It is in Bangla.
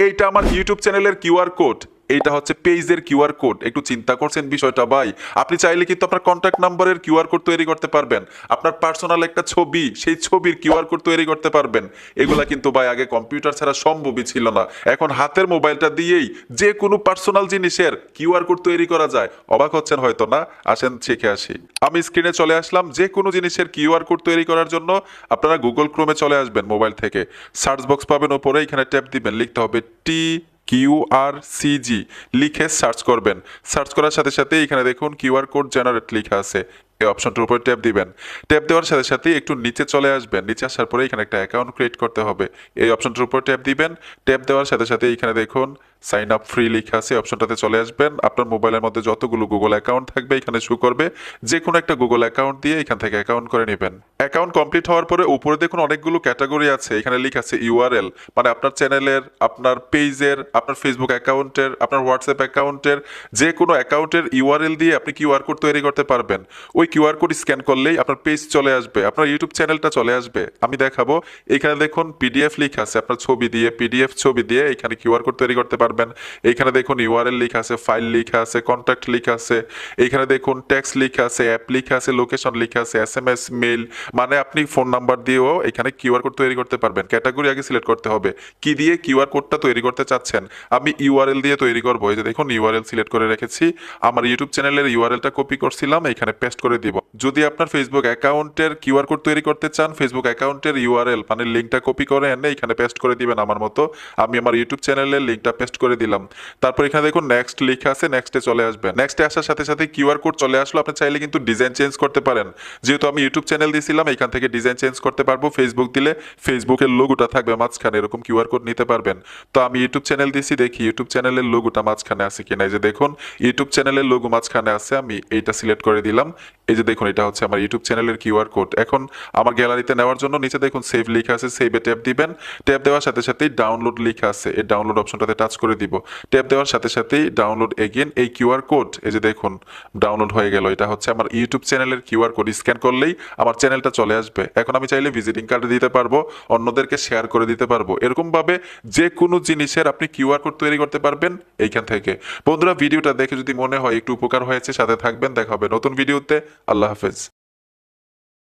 এইটা আমার ইউটিউব চ্যানেলের কিউআর কোড এইটা হচ্ছে পেজের কিউআর কোড। একটু চিন্তা করছেন বিষয়টা ভাই? আপনি চাইলে কিন্তু আপনার কন্ট্যাক্ট নাম্বারের কিউআর কোড তৈরি করতে পারবেন। আপনার পার্সোনাল একটা ছবি, সেই ছবির কিউআর কোড তৈরি করতে পারবেন। এগুলা কিন্তু ভাই আগে কম্পিউটার ছাড়া সম্ভবই ছিল না। এখন হাতের মোবাইলটা দিয়েই যে কোনো পার্সোনাল জিনিসের কিউআর কোড তৈরি করা যায়। অবাক হচ্ছেন হয়তো না? আসেন শিখে আসি। আমি স্ক্রিনে চলে আসলাম যে কোনো জিনিসের কিউআর কোড তৈরি করার জন্য। আপনারা গুগল ক্রোমে চলে আসবেন মোবাইল থেকে। সার্চ বক্স পাবেন ওপরে, এখানে ট্যাপ দিবেন, লিখতে হবে টি কিউআর সিজি লিখে সার্চ করবেন। সার্চ করার সাথে সাথে এখানে দেখুন কিউআর কোড জেনারেট লিখা আছে। এই অপশনটার উপর ট্যাপ দিবেন। ট্যাপ দেওয়ার সাথে সাথে একটু নিচে চলে আসবেন। নিচে আসার পরে এখানে একটা অ্যাকাউন্ট ক্রিয়েট করতে হবে। এই অপশনটার উপর ট্যাপ দিবেন। ট্যাপ দেওয়ার সাথে সাথে এখানে দেখুন সাইন আপ ফ্রি লেখা আছে। অপশনটাতে চলে আসবেন। আপনার মোবাইলের মধ্যে যতগুলো গুগল অ্যাকাউন্ট থাকবে এখানে শো করবে। যে কোনো একটা গুগল অ্যাকাউন্ট দিয়ে এখান থেকে অ্যাকাউন্ট করে নেবেন। অ্যাকাউন্ট কমপ্লিট হওয়ার পরে উপরে দেখুন অনেকগুলো ক্যাটাগরি আছে। এখানে লেখা আছে ইউআরএল মানে আপনার চ্যানেলের আপনার পেজের আপনার ফেসবুক অ্যাকাউন্টের আপনার হোয়াটসঅ্যাপ অ্যাকাউন্টের যে কোনো অ্যাকাউন্টের ইউআরএল দিয়ে আপনি কিউআর কোড তৈরি করতে পারবেন। ওই কিউআর কোড স্ক্যান করলেই আপনার পেজ চলে আসবে, আপনার ইউটিউব চ্যানেলটা চলে আসবে। আমি দেখাবো, এখানে দেখুন পিডিএফ লেখা আছে, আপনার ছবি দিয়ে পিডিএফ ছবি দিয়ে এখানে কিউআর কোড তৈরি করতে পারবেন। এখানে দেখুন ইউআরএল লেখা আছে ফাইল লেখা আছে কন্ট্যাক্ট লেখা আছে। এখানে দেখুন ট্যাক্স লেখা আছে অ্যাপ লেখা আছে লোকেশন লেখা আছে এস এম এস মেল মানে আপনি ফোন নাম্বার দিয়েও এখানে কিউআর কোড তৈরি করতে পারবেন। ক্যাটাগরি আগে সিলেক্ট করতে হবে। কি দিয়ে কিউআর কোডটা তৈরি করতে চাচ্ছেন? আমি ইউআরএল দিয়ে তৈরি করব। এই যে দেখুন ইউআরএল সিলেক্ট করে রেখেছি। আমার ইউটিউব চ্যানেলের ইউআরএলটা কপি করছিলাম, এখানে পেস্ট করে দিব যদি আপনার ফেসবুক অ্যাকাউন্টের কিউআর কোড তৈরি করতে চান ফেসবুক অ্যাকাউন্টের ইউআরএল মানে লিঙ্কটা কপি করে এনে এখানে পেস্ট করে দিবেন আমার মতো। আমি আমার ইউটিউব চ্যানেলের লিঙ্কটা পেস্ট করে দিলাম। তারপর এখানে দেখুন নেক্সট লেখা আছে নেক্সটে চলে আসবেন নেক্সটে আসার সাথে সাথে কিউআর কোড চলে আসলো, আপনি চাইলে কিন্তু ডিজাইন চেঞ্জ করতে পারেন। যেহেতু আমি ইউটিউব চ্যানেল দিয়েছিলাম এখান থেকে ডিজাইন চেঞ্জ করতে পারব। ফেসবুক দিলে ফেসবুকের লোগোটা থাকবে মাঝখানে, এরকম কিউআর কোড নিতে পারবেন। তো আমি ইউটিউব চ্যানেল দিয়েছি দেখি ইউটিউব চ্যানেলের লোগোটা মাঝখানে আছে কিনা। এই যে দেখুন ইউটিউব চ্যানেলের লোগো মাঝখানে আছে, আমি এইটা সিলেক্ট করে দিলাম। এই যে দেখুন এটা হচ্ছে আমার ইউটিউব চ্যানেলের কিউআর কোড এখন আমার গ্যালারিতে নেওয়ার জন্য নিচে দেখুন সেভ লেখা আছে সেভে ট্যাপ দিবেন। ট্যাপ দেওয়ার সাথে সাথেই ডাউনলোড লেখা আছে। এই ডাউনলোড অপশনটাতে টাচ করে দিব। ট্যাপ দেওয়ার সাথে সাথেই ডাউনলোড এগেন এই কিউআর কোড এই যে দেখুন ডাউনলোড হয়ে গেল। এটা হচ্ছে আমার ইউটিউব চ্যানেলের কিউআর কোড স্ক্যান করলেই আমার চ্যানেলটা চলে আসবে। এখন আমি চাইলে ভিজিটিং কার্ড দিতে পারব, অন্যদেরকে শেয়ার করে দিতে পারব। এরকম ভাবে যে কোনো জিনিসের আপনি কিউআর কোড তৈরি করতে পারবেন এইখান থেকে। বন্ধুরা, ভিডিওটা দেখে যদি মনে হয় একটু উপকার হয়েছে, সাথে থাকবেন। দেখা হবে নতুন ভিডিওতে আল্লাহ It's.